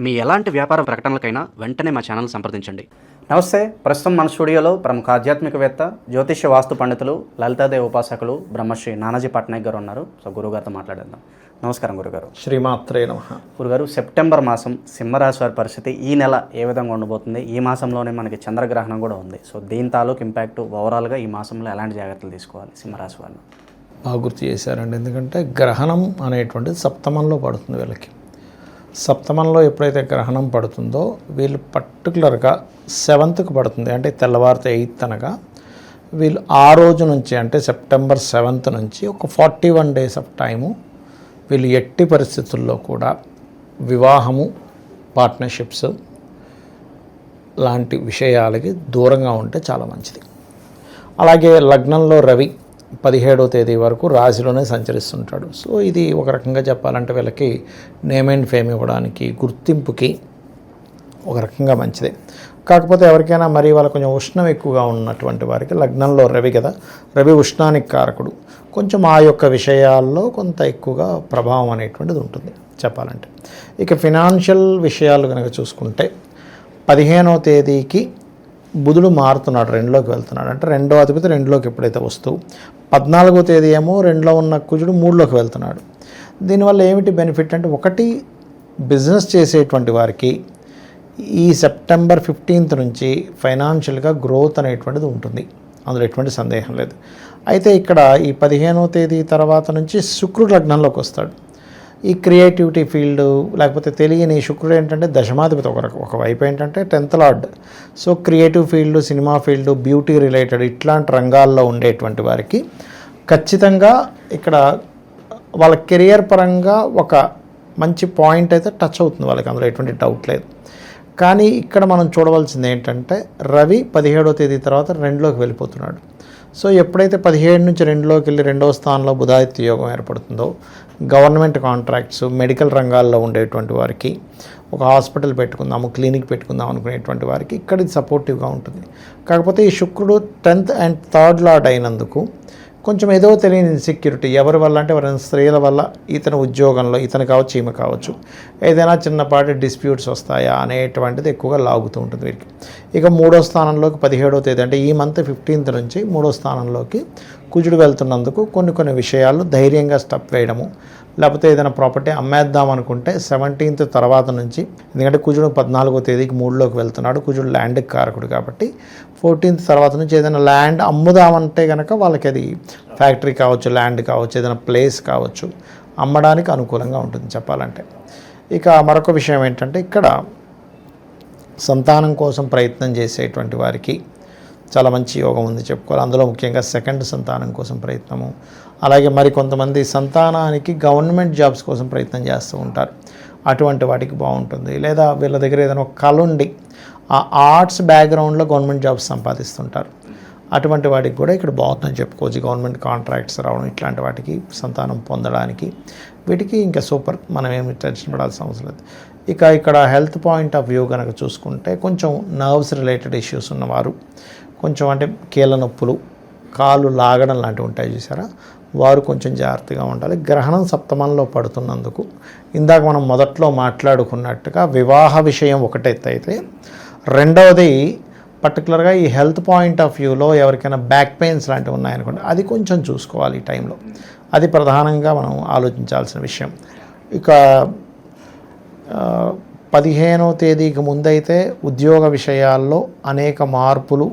మీ ఎలాంటి వ్యాపార ప్రకటనలకైనా వెంటనే మా ఛానల్ సంప్రదించండి. నమస్తే ప్రస్తుతం మన స్టూడియోలో ప్రముఖ ఆధ్యాత్మికవేత్త జ్యోతిష్య వాస్తు పండితులు లలితాదేవి ఉపాసకులు బ్రహ్మశ్రీ నానాజీ పట్నాయక్ గారు ఉన్నారు. సో గురుగారితో మాట్లాడేద్దాం. నమస్కారం గురుగారు. శ్రీమాత్రే నమ. గురుగారు సెప్టెంబర్ మాసం సింహరాశి వారి పరిస్థితి ఈ నెల ఏ విధంగా ఉండబోతుంది? ఈ మాసంలోనే మనకి చంద్రగ్రహణం కూడా ఉంది. సో దీని తాలూకు ఇంపాక్ట్ ఓవరాల్గా ఈ మాసంలో ఎలాంటి జాగ్రత్తలు తీసుకోవాలి సింహరాశి వాళ్ళు? బాగా గుర్తు చేశారండి. ఎందుకంటే గ్రహణం అనేటువంటిది సప్తమంలో పడుతుంది వీళ్ళకి. సప్తమంలో ఎప్పుడైతే గ్రహణం పడుతుందో వీళ్ళు పర్టికులర్గా సెవెంత్కి పడుతుంది. అంటే తెల్లవారితే ఎయిత్ అనగా వీళ్ళు ఆ రోజు నుంచి అంటే సెప్టెంబర్ సెవెంత్ నుంచి ఒక forty one days off time వీళ్ళు ఎట్టి పరిస్థితుల్లో కూడా వివాహము పార్ట్నర్షిప్స్ లాంటి విషయాలకి దూరంగా ఉంటే చాలా మంచిది. అలాగే లగ్నంలో రవి పదిహేడో తేదీ వరకు రాశిలోనే సంచరిస్తుంటాడు. సో ఇది ఒక రకంగా చెప్పాలంటే వీళ్ళకి నేమ్ అండ్ ఫేమ్ ఇవ్వడానికి గుర్తింపుకి ఒక రకంగా మంచిదే. కాకపోతే ఎవరికైనా మరి వాళ్ళ కొంచెం ఉష్ణం ఎక్కువగా ఉన్నటువంటి వారికి లగ్నంలో రవి కదా రవి ఉష్ణానికి కారకుడు. కొంచెం ఆ యొక్క విషయాల్లో కొంత ఎక్కువగా ప్రభావం అనేటువంటిది ఉంటుంది చెప్పాలంటే. ఇక ఫినాన్షియల్ విషయాలు కనుక చూసుకుంటే పదిహేనవ తేదీకి బుధుడు మారుతున్నాడు రెండులోకి వెళ్తున్నాడు. అంటే రెండో అధిపతి రెండులోకి ఎప్పుడైతే వస్తూ పద్నాలుగో తేదీ ఏమో రెండులో ఉన్న కుజుడు మూడులోకి వెళ్తున్నాడు. దీనివల్ల ఏమిటి బెనిఫిట్ అంటే ఒకటి బిజినెస్ చేసేటువంటి వారికి ఈ సెప్టెంబర్ ఫిఫ్టీన్త్ నుంచి ఫైనాన్షియల్గా గ్రోత్ అనేటువంటిది ఉంటుంది. అందులో ఎటువంటి సందేహం లేదు. అయితే ఇక్కడ ఈ పదిహేనవ తేదీ తర్వాత నుంచి శుక్రుడు లగ్నంలోకి వస్తాడు. ఈ క్రియేటివిటీ ఫీల్డ్ లేకపోతే తెలియని శుక్రుడు ఏంటంటే దశమాధిపతి ఒక ఒకవైపు ఏంటంటే tenth lord. So creative field cinema field beauty related ఇట్లాంటి రంగాల్లో ఉండేటువంటి వారికి ఖచ్చితంగా ఇక్కడ వాళ్ళ కెరియర్ పరంగా ఒక మంచి పాయింట్ అయితే టచ్ అవుతుంది. వాళ్ళకి అందులో ఎటువంటి డౌట్ లేదు. కానీ ఇక్కడ మనం చూడవలసింది ఏంటంటే రవి పదిహేడో తేదీ తర్వాత రెండులోకి వెళ్ళిపోతున్నాడు. సో ఎప్పుడైతే పదిహేడు నుంచి రెండులోకి వెళ్ళి రెండవ స్థానంలో బుధాదిత్య యోగం ఏర్పడుతుందో గవర్నమెంట్ కాంట్రాక్ట్స్ మెడికల్ రంగాల్లో ఉండేటువంటి వారికి ఒక హాస్పిటల్ పెట్టుకుందాము క్లినిక్ పెట్టుకుందాం అనుకునేటువంటి వారికి ఇక్కడ ఇది సపోర్టివ్గా ఉంటుంది. కాకపోతే ఈ శుక్రుడు టెన్త్ అండ్ థర్డ్ లార్డ్ అయినందుకు కొంచెం ఏదో తెలియని ఇన్సెక్యూరిటీ ఎవరి వల్ల అంటే ఎవరైనా స్త్రీల వల్ల ఇతని ఉద్యోగంలో ఇతను కావచ్చు ఈమె కావచ్చు. ఏదైనా చిన్నపాటి డిస్ప్యూట్స్ వస్తాయా అనేటువంటిది ఎక్కువగా లాగుతూ ఉంటుంది వీరికి. ఇక మూడో స్థానంలోకి పదిహేడో తేదీ అంటే ఈ మంత్ ఫిఫ్టీన్త్ నుంచి మూడో స్థానంలోకి కుజుడు వెళ్తున్నందుకు కొన్ని కొన్ని విషయాలు ధైర్యంగా స్టెప్ వేయడము లేకపోతే ఏదైనా ప్రాపర్టీ అమ్మేద్దాం అనుకుంటే సెవెంటీన్త్ తర్వాత నుంచి ఎందుకంటే కుజుడు పద్నాలుగో తేదీకి మూడులోకి వెళ్తున్నాడు. కుజుడు ల్యాండ్కి కారకుడు కాబట్టి ఫోర్టీన్త్ తర్వాత నుంచి ఏదైనా ల్యాండ్ అమ్ముదామంటే కనుక వాళ్ళకి అది ఫ్యాక్టరీ కావచ్చు ల్యాండ్ కావచ్చు ఏదైనా ప్లేస్ కావచ్చు అమ్మడానికి అనుకూలంగా ఉంటుంది చెప్పాలంటే. ఇక మరొక విషయం ఏంటంటే ఇక్కడ సంతానం కోసం ప్రయత్నం చేసేటువంటి వారికి చాలా మంచి యోగం ఉంది చెప్పుకోవాలి. అందులో ముఖ్యంగా సెకండ్ సంతానం కోసం ప్రయత్నము. అలాగే మరి కొంతమంది సంతానానికి గవర్నమెంట్ జాబ్స్ కోసం ప్రయత్నం చేస్తూ ఉంటారు. అటువంటి వాటికి బాగుంటుంది. లేదా వీళ్ళ దగ్గర ఏదైనా ఒక కళ ఉండి ఆ ఆర్ట్స్ బ్యాక్గ్రౌండ్లో గవర్నమెంట్ జాబ్స్ సంపాదిస్తుంటారు. అటువంటి వాటికి కూడా ఇక్కడ బాగుందని చెప్పుకోవచ్చు. గవర్నమెంట్ కాంట్రాక్ట్స్ రావడం ఇట్లాంటి వాటికి సంతానం పొందడానికి వీటికి ఇంకా సూపర్. మనం ఏమి టెన్షన్ పడాల్సిన అవసరం లేదు. ఇక ఇక్కడ హెల్త్ పాయింట్ ఆఫ్ వ్యూ కనుక చూసుకుంటే కొంచెం నర్వ్స్ రిలేటెడ్ ఇష్యూస్ ఉన్నవారు కొంచెం అంటే కీళ్ళ నొప్పులు కాలు లాగడం లాంటివి ఉంటాయి చూసారా? వారు కొంచెం జాగ్రత్తగా ఉండాలి. గ్రహణం సప్తమంలో పడుతున్నందుకు ఇందాక మనం మొదట్లో మాట్లాడుకున్నట్టుగా వివాహ విషయం ఒకటైతే అయితే రెండవది పర్టికులర్గా ఈ హెల్త్ పాయింట్ ఆఫ్ వ్యూలో ఎవరికైనా బ్యాక్ పెయిన్స్ లాంటివి ఉన్నాయనుకోండి అది కొంచెం చూసుకోవాలి ఈ టైంలో. అది ప్రధానంగా మనం ఆలోచించాల్సిన విషయం. ఇక పదిహేనో తేదీకి ముందైతే ఉద్యోగ విషయాల్లో అనేక మార్పులు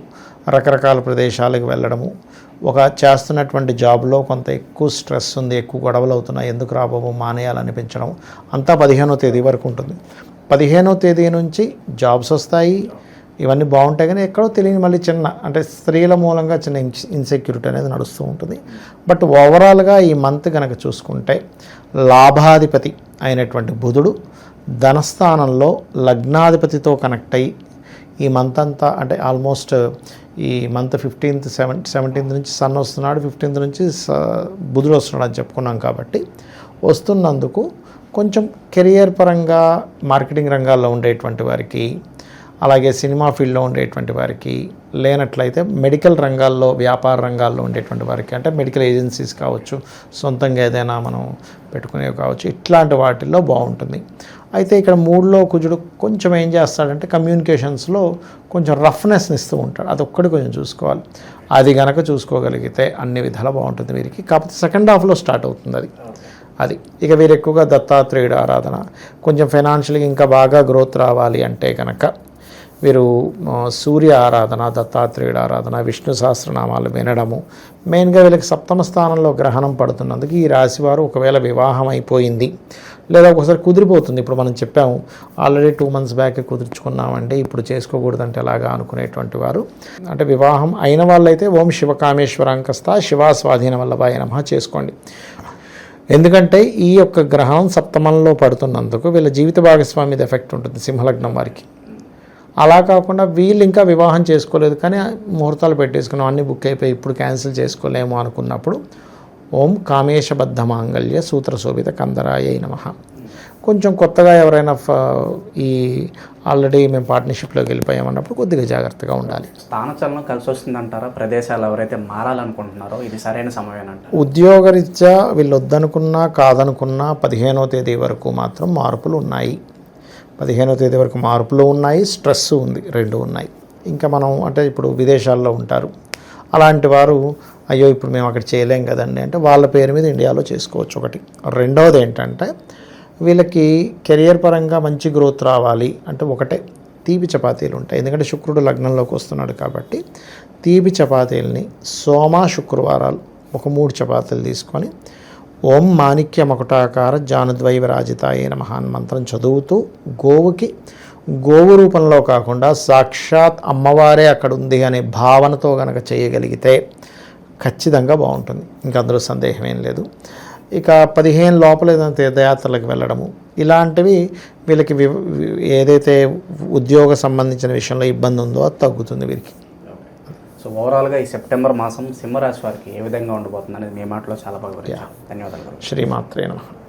రకరకాల ప్రదేశాలకు వెళ్ళడము. ఒక చేస్తున్నటువంటి జాబ్లో కొంత ఎక్కువ స్ట్రెస్ ఉంది ఎక్కువ గొడవలు అవుతున్నాయి ఎందుకు రాబాబు మానేయాలనిపించడం. అంతా పదిహేనో తేదీ వరకు ఉంటుంది. పదిహేనో తేదీ నుంచి జాబ్స్ వస్తాయి. ఇవన్నీ బాగుంటాయి కానీ ఎక్కడో తెలియని మళ్ళీ చిన్న అంటే స్త్రీల మూలంగా చిన్న ఇన్సెక్యూరిటీ అనేది నడుస్తూ ఉంటుంది. బట్ ఓవరాల్గా ఈ మంత్ కనుక చూసుకుంటే లాభాధిపతి అయినటువంటి బుధుడు ధనస్థానంలో లగ్నాధిపతితో కనెక్ట్ అయ్యి ఈ మంత్ అంతా అంటే ఆల్మోస్ట్ ఈ మంత్ ఫిఫ్టీన్త్ సెవెన్ సెవెంటీన్త్ నుంచి సన్ వస్తున్నాడు ఫిఫ్టీన్త్ నుంచి స- బుధుడు వస్తున్నాడు అని చెప్పుకున్నాం కాబట్టి వస్తున్నందుకు కొంచెం కెరియర్ పరంగా మార్కెటింగ్ రంగాల్లో ఉండేటువంటి వారికి అలాగే సినిమా ఫీల్డ్లో ఉండేటువంటి వారికి లేనట్లయితే మెడికల్ రంగాల్లో వ్యాపార రంగాల్లో ఉండేటువంటి వారికి అంటే మెడికల్ ఏజెన్సీస్ కావచ్చు సొంతంగా ఏదైనా మనం పెట్టుకునేవి కావచ్చు ఇట్లాంటి వాటిల్లో బాగుంటుంది. అయితే ఇక్కడ మూడులో కుజుడు కొంచెం ఏం చేస్తాడంటే కమ్యూనికేషన్స్లో కొంచెం రఫ్నెస్ని ఇస్తూ ఉంటాడు. అది ఒక్కటి కొంచెం చూసుకోవాలి. అది గనక చూసుకోగలిగితే అన్ని విధాలు బాగుంటుంది వీరికి. కాకపోతే సెకండ్ హాఫ్లో స్టార్ట్ అవుతుంది అది. అది. ఇక వీరు ఎక్కువగా దత్తాత్రేయుడు ఆరాధన. కొంచెం ఫైనాన్షియల్గా ఇంకా బాగా గ్రోత్ రావాలి అంటే కనుక వీరు సూర్య ఆరాధన దత్తాత్రేయుడు ఆరాధన విష్ణు సహస్రనామాలు వినడము. మెయిన్గా వీళ్ళకి సప్తమ స్థానంలో గ్రహణం పడుతున్నందుకు ఈ రాశివారు ఒకవేళ వివాహం అయిపోయింది లేదా ఒకసారి కుదిరిపోతుంది. ఇప్పుడు మనం చెప్పాము ఆల్రెడీ టూ మంత్స్ బ్యాక్ కుదుర్చుకున్నామంటే ఇప్పుడు చేసుకోకూడదంటే ఎలాగా అనుకునేటువంటి వారు. అంటే వివాహం అయిన వాళ్ళైతే ఓం శివకామేశ్వరాంకస్త శివా స్వాధీన వల్లభాయ నమ చేసుకోండి. ఎందుకంటే ఈ యొక్క గ్రహం సప్తమంలో పడుతున్నందుకు వీళ్ళ జీవిత భాగస్వామి మీద ఎఫెక్ట్ ఉంటుంది సింహలగ్నం వారికి. అలా కాకుండా వీళ్ళు ఇంకా వివాహం చేసుకోలేదు కానీ ముహూర్తాలు పెట్టేసుకున్నాం అన్ని బుక్ అయిపోయి ఇప్పుడు క్యాన్సిల్ చేసుకోలేము అనుకున్నప్పుడు ఓం కామేశబద్ధ మాంగళ్య సూత్ర శోభిత కందరాయ నమ. కొంచెం కొత్తగా ఎవరైనా ఫ- ఈ ఆల్రెడీ మేము పార్ట్నర్షిప్లోకి వెళ్ళిపోయామన్నప్పుడు కొద్దిగా జాగ్రత్తగా ఉండాలి. స్థానచలనం కలిసి వస్తుందంటారా ప్రదేశాలు ఎవరైతే మారాలనుకుంటున్నారో ఇది సరైన సమయం అంటారు ఉద్యోగరీత్యా వీళ్ళు వద్దనుకున్నా కాదనుకున్నా పదిహేనో తేదీ వరకు మాత్రం మార్పులు ఉన్నాయి. పదిహేనో తేదీ వరకు మార్పులు ఉన్నాయి స్ట్రెస్ ఉంది రెండు ఉన్నాయి. ఇంకా మనం అంటే ఇప్పుడు విదేశాల్లో ఉంటారు. అలాంటి వారు అయ్యో ఇప్పుడు మేము అక్కడ చేయలేం కదండి అంటే వాళ్ళ పేరు మీద ఇండియాలో చేసుకోవచ్చు ఒకటి. రెండవది ఏంటంటే వీళ్ళకి కెరియర్ పరంగా మంచి గ్రోత్ రావాలి అంటే ఒకటే తీపి చపాతీలు ఉంటాయి. ఎందుకంటే శుక్రుడు లగ్నంలోకి వస్తున్నాడు కాబట్టి తీపి చపాతీలని సోమ శుక్రవారాలు ఒక మూడు చపాతీలు తీసుకొని ఓం మాణిక్య మకుటాకార జానుద్వైవ రాజితాయ నమః అని మంత్రం చదువుతూ గోవుకి గోవు రూపంలో కాకుండా సాక్షాత్ అమ్మవారే అక్కడ ఉంది అనే భావనతో గనక చేయగలిగితే ఖచ్చితంగా బాగుంటుంది. ఇంకా అందులో సందేహం ఏం లేదు. ఇక పదిహేను లోపల ఏదైనా తీర్థయాత్రలకు వెళ్ళడము ఇలాంటివి వీళ్ళకి ఏదైతే ఉద్యోగ సంబంధించిన విషయంలో ఇబ్బంది ఉందో అది తగ్గుతుంది వీరికి. సో ఓవరాల్గా ఈ సెప్టెంబర్ మాసం సింహరాశి వారికి ఏ విధంగా ఉండబోతుంది అనేది మీ మాటలో చాలా బాగా ధన్యవాదాలు. శ్రీమాత్రే నమః.